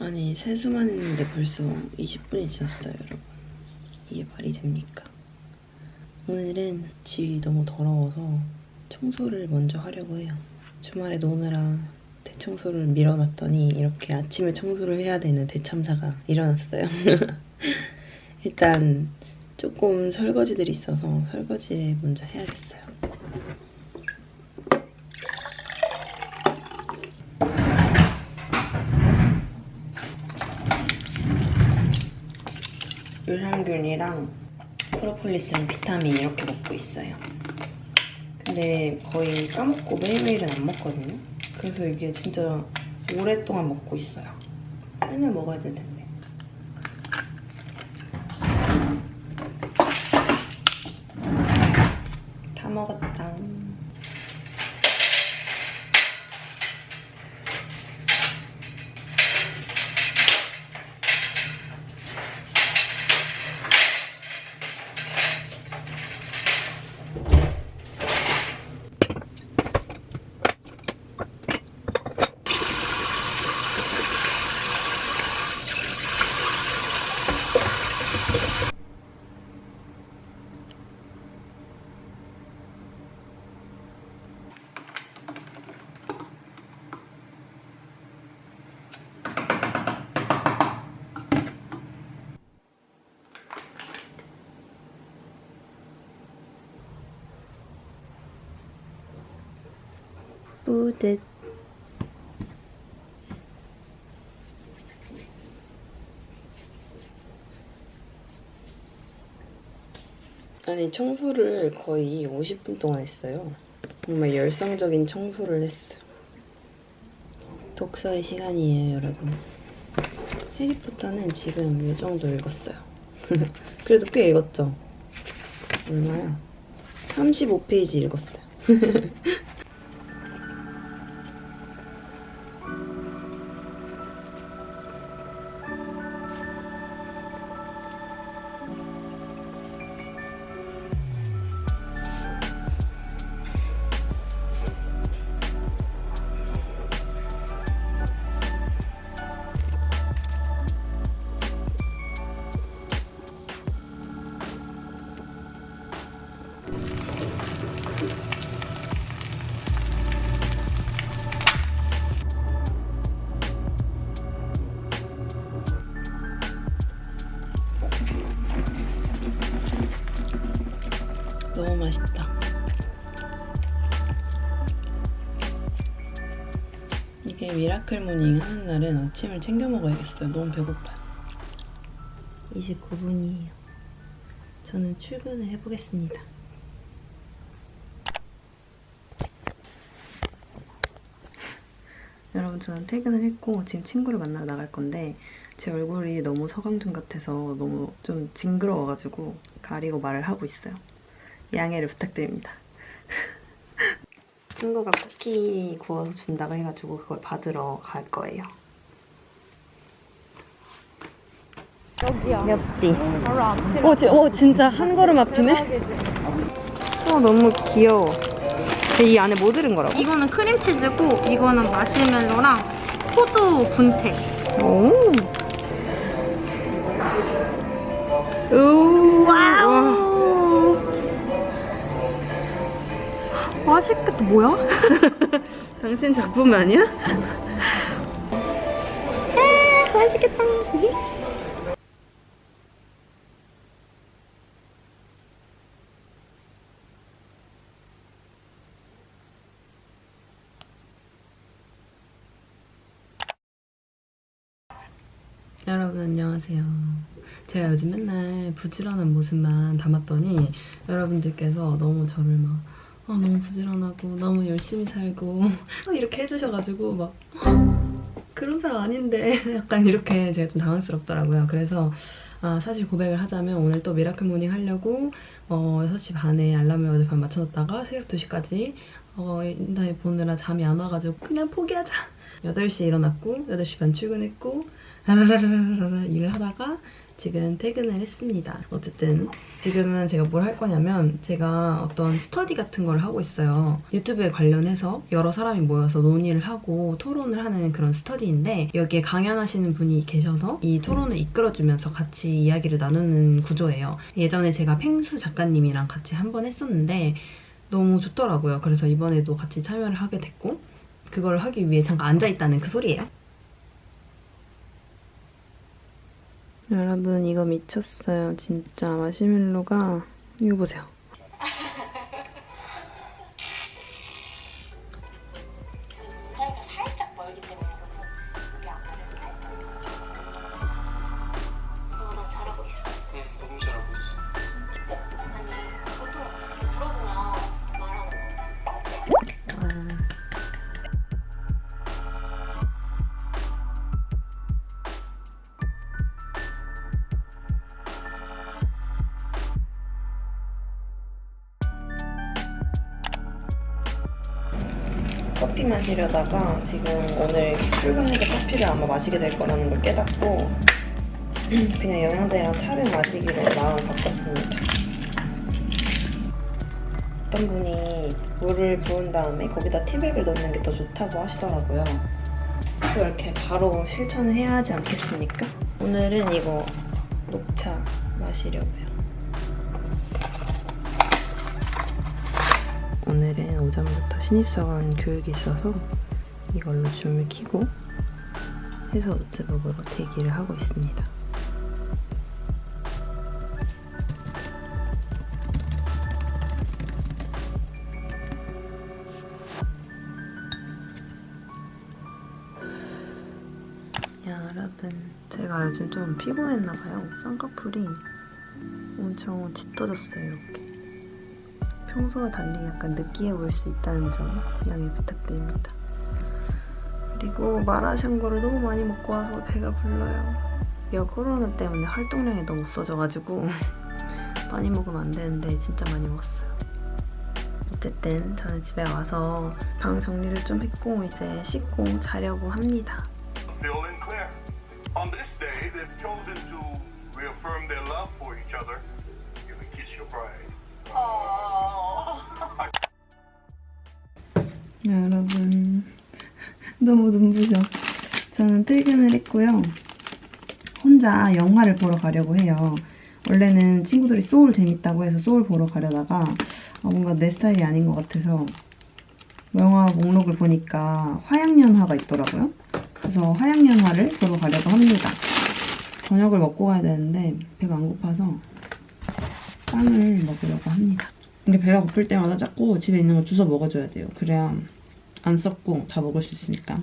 아니 세수만 했는데 벌써 20분이 지났어요 여러분. 이게 말이 됩니까? 오늘은 집이 너무 더러워서 청소를 먼저 하려고 해요. 주말에 노느라 대청소를 밀어놨더니 이렇게 아침에 청소를 해야 되는 대참사가 일어났어요. 일단 조금 설거지들이 있어서 설거지를 먼저 해야겠어요 유산균이랑 프로폴리스랑 비타민 이렇게 먹고 있어요. 근데 거의 까먹고 매일매일은 안 먹거든요. 그래서 이게 진짜 오랫동안 먹고 있어요. 맨날 먹어야 될 텐데. 다 먹었다. 뿌듯. 아니 청소를 거의 50분 동안 했어요. 정말 열성적인 청소를 했어요. 독서의 시간이에요, 여러분. 해리포터는 지금 이 정도 읽었어요. 그래도 꽤 읽었죠? 얼마야? 35페이지 읽었어요. 이게 미라클 모닝 하는 날은 아침을 챙겨 먹어야겠어요. 너무 배고파요. 29분이에요. 저는 출근을 해보겠습니다. 여러분 저는 퇴근을 했고 지금 친구를 만나러 나갈 건데 제 얼굴이 너무 서강준 같아서 너무 좀 징그러워가지고 가리고 말을 하고 있어요. 양해를 부탁드립니다. 친구가 쿠키 구워서 준다고 해가지고 그걸 받으러 갈 거예요. 여기야. 맵지? 바로 앞에. 오, 지, 오 진짜 한 걸음 앞이네? 어, 너무 귀여워. 근데 이 안에 뭐 들은 거라고? 이거는 크림치즈고 이거는 마시멜로랑 호두 분태. 오. 우 맛있겠다. 뭐야? 당신 작품 아니야? 맛있겠다. 여러분 안녕하세요. 제가 요즘 맨날 부지런한 모습만 담았더니 여러분들께서 너무 저를 막 아, 너무 부지런하고 너무 열심히 살고 어, 이렇게 해주셔가지고 막 그런 사람 아닌데 약간 이렇게 제가 좀 당황스럽더라고요. 그래서 아, 사실 고백을 하자면 오늘 또 미라클 모닝 하려고 어, 6시 반에 알람을 어젯밤 맞춰놨다가 새벽 2시까지 어, 인터넷 보느라 잠이 안 와가지고 그냥 포기하자. 8시에 일어났고 8시 반 출근했고 일을 하다가 지금 퇴근을 했습니다. 어쨌든 지금은 제가 뭘 할 거냐면 제가 어떤 스터디 같은 걸 하고 있어요. 유튜브에 관련해서 여러 사람이 모여서 논의를 하고 토론을 하는 그런 스터디인데 여기에 강연하시는 분이 계셔서 이 토론을 이끌어주면서 같이 이야기를 나누는 구조예요. 예전에 제가 팽수 작가님이랑 같이 한 번 했었는데 너무 좋더라고요. 그래서 이번에도 같이 참여를 하게 됐고 그걸 하기 위해 잠깐 앉아 있다는 그 소리예요. 여러분 이거 미쳤어요. 진짜 마시멜로가 이거 보세요. 커피 마시려다가 지금 오늘 출근해서 커피를 아마 마시게 될 거라는 걸 깨닫고 그냥 영양제랑 차를 마시기로 마음 바꿨습니다. 어떤 분이 물을 부은 다음에 거기다 티백을 넣는 게 더 좋다고 하시더라고요. 또 이렇게 바로 실천을 해야 하지 않겠습니까? 오늘은 이거 녹차 마시려고요. 오전부터 신입사원 교육이 있어서 이걸로 줌을 키고 해서 노트북으로 대기를 하고 있습니다. 여러분, 제가 요즘 좀 피곤했나봐요. 쌍꺼풀이 엄청 짙어졌어요, 이렇게. 평소와 달리 약간 느끼해 보일 수 있다는 점 양해 부탁드립니다. 그리고 마라샹궈를 너무 많이 먹고 와서 배가 불러요. 여 코로나 때문에 활동량이 너무 없어져가지고 많이 먹으면 안 되는데 진짜 많이 먹었어요. 어쨌든 저는 집에 와서 방 정리를 좀 했고 이제 씻고 자려고 합니다. On this day, they've chosen to reaffirm their love for each other. You can kiss your bride. 여러분. 너무 눈부셔. 저는 퇴근을 했고요. 혼자 영화를 보러 가려고 해요. 원래는 친구들이 소울 재밌다고 해서 소울 보러 가려다가 아, 뭔가 내 스타일이 아닌 것 같아서 영화 목록을 보니까 화양연화가 있더라고요. 그래서 화양연화를 보러 가려고 합니다. 저녁을 먹고 가야 되는데 배가 안 고파서 빵을 먹으려고 합니다. 근데 배가 고플 때마다 자꾸 집에 있는 거 주워 먹어줘야 돼요. 그래야 안 썩고 다 먹을 수 있으니까.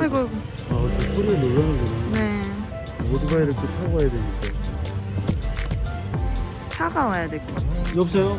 아이고 아이고. 아, 저 소리에 놀라는구나. 네. 오토바이를 또 타고 가야 되니까. 차가 와야 될 것 같아요. 여보세요?